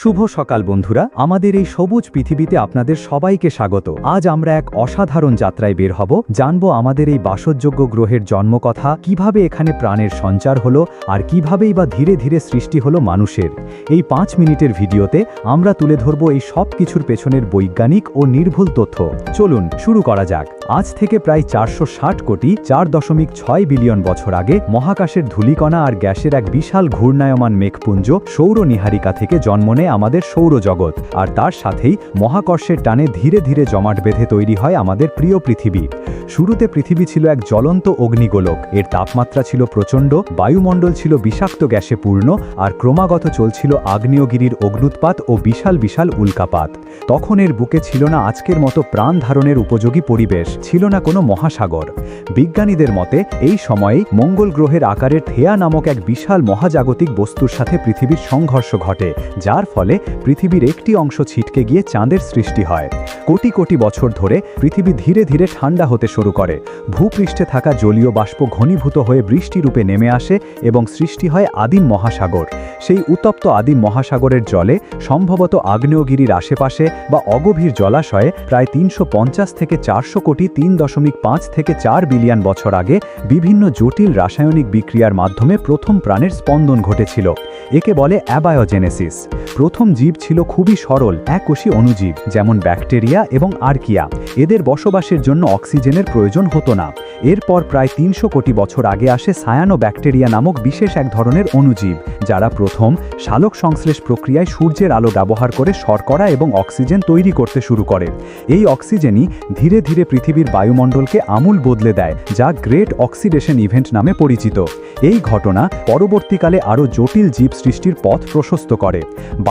শুভ সকাল বন্ধুরা, আমাদের এই সবুজ পৃথিবীতে আপনাদের সবাইকে স্বাগত। আজ আমরা এক অসাধারণ যাত্রায় বের হব, জানব আমাদের এই বাসযোগ্য গ্রহের জন্মকথা, কীভাবে এখানে প্রাণের সঞ্চার হলো, আর কিভাবেই বা ধীরে ধীরে সৃষ্টি হলো মানুষের। এই পাঁচ মিনিটের ভিডিওতে আমরা তুলে ধরব এই সব কিছুর পেছনের বৈজ্ঞানিক ও নির্ভুল তথ্য। চলুন, শুরু করা যাক। আজ থেকে প্রায় চারশো ষাট কোটি, চার দশমিক ছয় বিলিয়ন বছর আগে মহাকাশের ধূলিকণা আর গ্যাসের এক বিশাল ঘূর্ণায়মান মেঘপুঞ্জ সৌর নিহারিকা থেকে জন্ম নেয়। আমাদের সৌরজগৎ, আর তার সাথেই মহাকর্ষের টানে ধীরে ধীরে জমাট বেঁধে তৈরি হয় আমাদের প্রিয় পৃথিবী। শুরুতে পৃথিবী ছিল এক জ্বলন্ত অগ্নিগোলক, এর তাপমাত্রা ছিল প্রচণ্ড, বায়ুমণ্ডল ছিল বিষাক্ত গ্যাসে পূর্ণ, আর ক্রমাগত চলছিল আগ্নেয়গিরির অগ্নুৎপাত ও বিশাল বিশাল উল্কাপাত। তখন এর বুকে ছিল না আজকের মতো প্রাণ ধারণের উপযোগী পরিবেশ, ছিল না কোনো মহাসাগর। বিজ্ঞানীদের মতে, এই সময়েই মঙ্গল গ্রহের আকারের থেয়া নামক এক বিশাল মহাজাগতিক বস্তুর সাথে পৃথিবীর সংঘর্ষ ঘটে, যার ফলে পৃথিবীর একটি অংশ ছিটকে গিয়ে চাঁদের সৃষ্টি হয়। কোটি কোটি বছর ধরে পৃথিবী ধীরে ধীরে ঠান্ডা হতে শুরু করে। ভূপৃষ্ঠে থাকা জলীয় বাষ্প ঘনীভূত হয়ে বৃষ্টিরূপে নেমে আসে এবং সৃষ্টি হয় আদিম মহাসাগর। সেই উত্তপ্ত আদিম মহাসাগরের জলে সম্ভবত আগ্নেয়গিরির আশেপাশে বা অগভীর জলাশয়ে প্রায় তিনশো পঞ্চাশ থেকে চারশো কোটি তিন দশমিক পাঁচ থেকে চার বিলিয়ন বছর আগে বিভিন্ন জটিল রাসায়নিক বিক্রিয়ার মাধ্যমে প্রথম প্রাণের স্পন্দন ঘটেছিল। একে বলে অ্যাবায়োজেনেসিস। প্রথম জীব ছিল খুবই সরল, এককোষী অণুজীব, যেমন ব্যাকটেরিয়া এবং আর্কিয়া। এদের বসবাসের জন্য অক্সিজেনের প্রয়োজন হতো না। এরপর প্রায় তিনশো কোটি বছর আগে আসে সায়ানো ব্যাকটেরিয়া নামক বিশেষ এক ধরনের অণুজীব, যারা প্রথম শালক সংশ্লেষ প্রক্রিয়ায় সূর্যের আলো ব্যবহার করে শর্করা এবং অক্সিজেন তৈরি করতে শুরু করে। এই অক্সিজেনই ধীরে ধীরে পৃথিবীর বায়ুমণ্ডলকে আমূল বদলে দেয়, যা গ্রেট অক্সিডেশন ইভেন্ট নামে পরিচিত। এই ঘটনা পরবর্তীকালে আরও জটিল জীব সৃষ্টির পথ প্রশস্ত করে।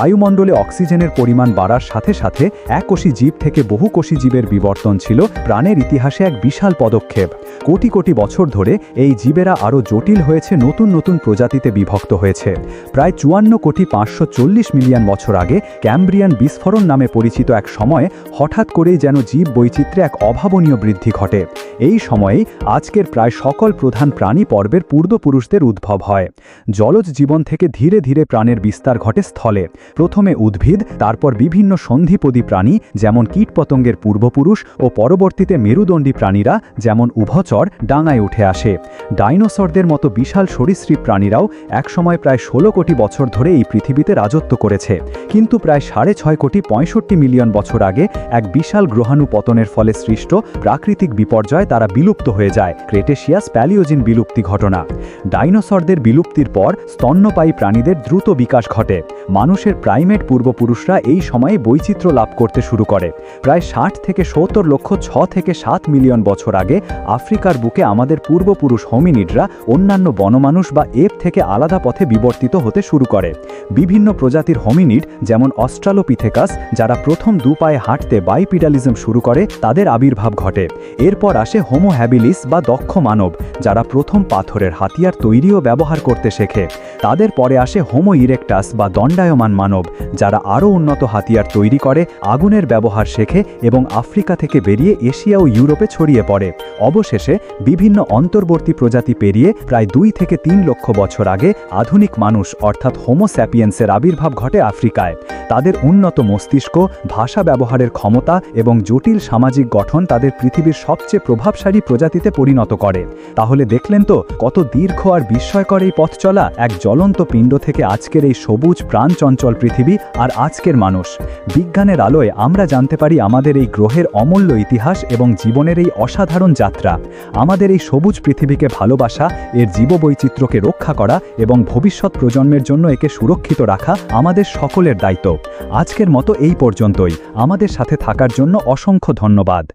বায়ুমণ্ডলে অক্সিজেনের পরিমাণ বাড়ার সাথে সাথে এককোষী জীব থেকে বহু বহুকোষী জীবের বিবর্তন ছিল প্রাণের ইতিহাসে এক বিশাল পদক্ষেপ। কোটি কোটি বছর ধরে এই জীবেরা আরও জটিল হয়েছে, নতুন নতুন প্রজাতিতে বিভক্ত হয়েছে। প্রায় চুয়ান্ন কোটি পাঁচশো চল্লিশ মিলিয়ন বছর আগে ক্যাম্ব্রিয়ান বিস্ফোরণ নামে পরিচিত এক সময় হঠাৎ করেই যেন জীব বৈচিত্র্যে এক অভাবনীয় বৃদ্ধি ঘটে। এই সময়েই আজকের প্রায় সকল প্রধান প্রাণী পর্বের পূর্বপুরুষদের উদ্ভব হয়। জলজ জীবন থেকে ধীরে ধীরে প্রাণের বিস্তার ঘটে স্থলে। প্রথমে উদ্ভিদ, তারপর বিভিন্ন সন্ধিপদী প্রাণী, যেমন কীটপতঙ্গের পূর্বপুরুষ ও পরবর্তীতে মেরুদণ্ডী প্রাণীরা, যেমন উভচর, ডাঙায় উঠে আসে। ডাইনোসরদের মতো বিশাল সরীসৃপ প্রাণীরাও একসময় প্রায় ষোলো কোটি বছর ধরে এই পৃথিবীতে রাজত্ব করেছে। কিন্তু প্রায় সাড়ে ছয় কোটি পঁয়ষট্টি মিলিয়ন বছর আগে এক বিশাল গ্রহাণু পতনের ফলে সৃষ্ট প্রাকৃতিক বিপর্যয় তারা বিলুপ্ত হয়ে যায়, ক্রেটেশিয়াস প্যালিওজিন বিলুপ্তি ঘটনা। ডাইনোসরদের বিলুপ্তির পর স্তন্যপায়ী প্রাণীদের দ্রুত বিকাশ ঘটে। মানুষের প্রাইমেট পূর্বপুরুষরা এই সময়ে বৈচিত্র্য লাভ করতে শুরু করে। প্রায় ষাট থেকে সত্তর লক্ষ ছ থেকে সাত মিলিয়ন বছর আগে আফ্রিকার বুকে আমাদের পূর্বপুরুষ হোমিনিডরা অন্যান্য বনমানুষ বা এপ থেকে আলাদা পথে বিবর্তিত হতে শুরু করে। বিভিন্ন প্রজাতির হোমিনিড, যেমন অস্ট্রালোপিথেকাস, যারা প্রথম দু পায়ে হাঁটতে বাইপিডালিজম শুরু করে, তাদের আবির্ভাব ঘটে। এরপর আসে হোমো হ্যাবিলিস বা দক্ষ মানব, যারা প্রথম পাথরের হাতিয়ার তৈরিও ব্যবহার করতে শেখে। তাদের পরে আসে হোমো ইরেকটাস বা দণ্ডায়মান মানব। যারা আরও উন্নত হাতিয়ার তৈরি করে, আগুনের ব্যবহার শেখে এবং আফ্রিকা থেকে বেরিয়ে এশিয়া ও ইউরোপে ছড়িয়ে পড়ে। অবশেষে বিভিন্ন অন্তর্বর্তী প্রজাতি পেরিয়ে প্রায় দুই থেকে তিন লক্ষ বছর আগে আধুনিক মানুষ, অর্থাৎ হোমোস্যাপিয়েন্সের আবির্ভাব ঘটে আফ্রিকায়। তাদের উন্নত মস্তিষ্ক, ভাষা ব্যবহারের ক্ষমতা এবং জটিল সামাজিক গঠন তাদের পৃথিবীর সবচেয়ে প্রভাবশালী প্রজাতিতে পরিণত করে। তাহলে দেখলেন তো, কত দীর্ঘ আর বিস্ময়কর এই পথ চলা এক জ্বলন্ত পিণ্ড থেকে আজকের এই সবুজ প্রাণচঞ্চল পৃথিবী আর আজকের মানুষ। বিজ্ঞানের আলোয় আমরা জানতে পারি আমাদের এই গ্রহের অমূল্য ইতিহাস এবং জীবনের এই অসাধারণ যাত্রা। আমাদের এই সবুজ পৃথিবীকে ভালোবাসা, এর জীববৈচিত্র্যকে রক্ষা করা এবং ভবিষ্যৎ প্রজন্মের জন্য একে সুরক্ষিত রাখা আমাদের সকলের দায়িত্ব। আজকের মতো এই পর্যন্তই। আমাদের সাথে থাকার জন্য অসংখ্য ধন্যবাদ।